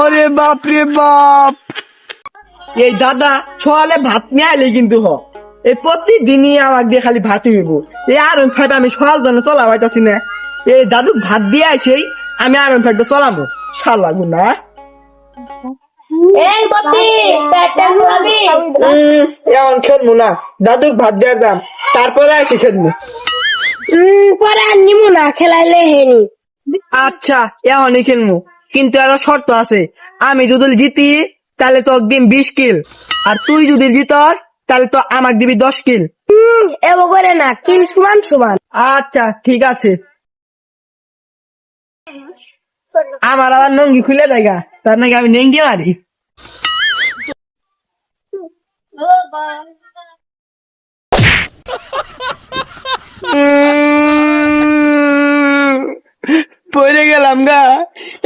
ওরে বাপ রে বাপ। এই দাদা ভাত নিয়ে আইলে কিন্তু হ। এই প্রতিদিনই আমাকে দিয়ে খালি ভাত হইব। এই আরন ফাইভ আমি সকাল জন্য চলা পাইতাছি না। এই দাদু ভাত দিয়ে আইছে আমি আরন ফাইভটা চলামো। শালা গুনা। এই এখন খেলব না। দাদু ভাত দিয়ে দাম তারপরে আইসি খেলব পরে আর নিমু না খেলাইলে হেনি আচ্ছা এখনই খেলব কিন্তু একটা শর্ত আছে। আমি যদি জিতি তাহলে তো একদিন বিশ কিল। আর তুই যদি জিতস তাহলে তো আমাকে দিবি দশ কিল। করে না কিল সমান সমান। আচ্ছা ঠিক আছে। আমার আবার নঙ্গি খুলে জায়গা তার নাকি আমি নেঙ্গি মারি। পড়ে গেলাম গা।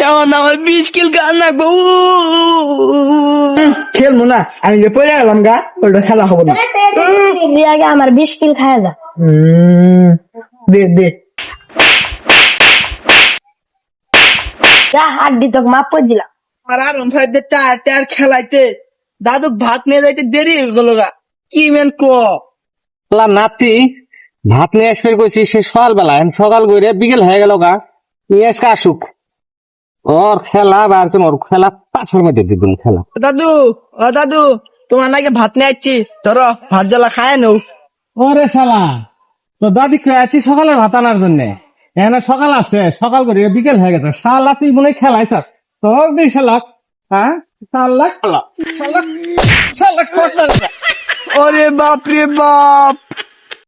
এখন আমার বিশ কিল গান রাখব খেলব না আমি যে পড়ে গেলাম গা ওটা খেলা হব না। আগে আমার বিশ কিল খায় যা। দে দে। যা হাড্ডি তোকে মাপ করে দিলাম। আর আর ভাই যে টায়ার টায়ার খেলাইতে। দাদু ভাত নিয়ে যাইতে দেরি হয়ে গেল গা। কি মেন ক? নাতি ভাত নিয়ে আসবে কইছি সে সকালবেলা এখন সকাল করে বিকেল হয়ে গেল গা। নিয়ে আজকে আসুক ওর খেলা বাড়ছে ওর খেলা পাঁচের মধ্যে দিবেন খেলা। দাদু ও দাদু তোমার নাকি ভাত নিয়ে আসছি ধরো ভাত জ্বালা খায় নৌ ওরে শালা তো দাদি খেয়ে আছি সকালে ভাত আনার জন্য? এখানে সকাল আছে সকাল করে বিকেল হয়ে গেছে। শালা তুই মনে হয় খেলাইছাস। তোর দিই শালা। হ্যাঁ? শালা খেলা শালা শালা ওরে বাপ রে বাপ।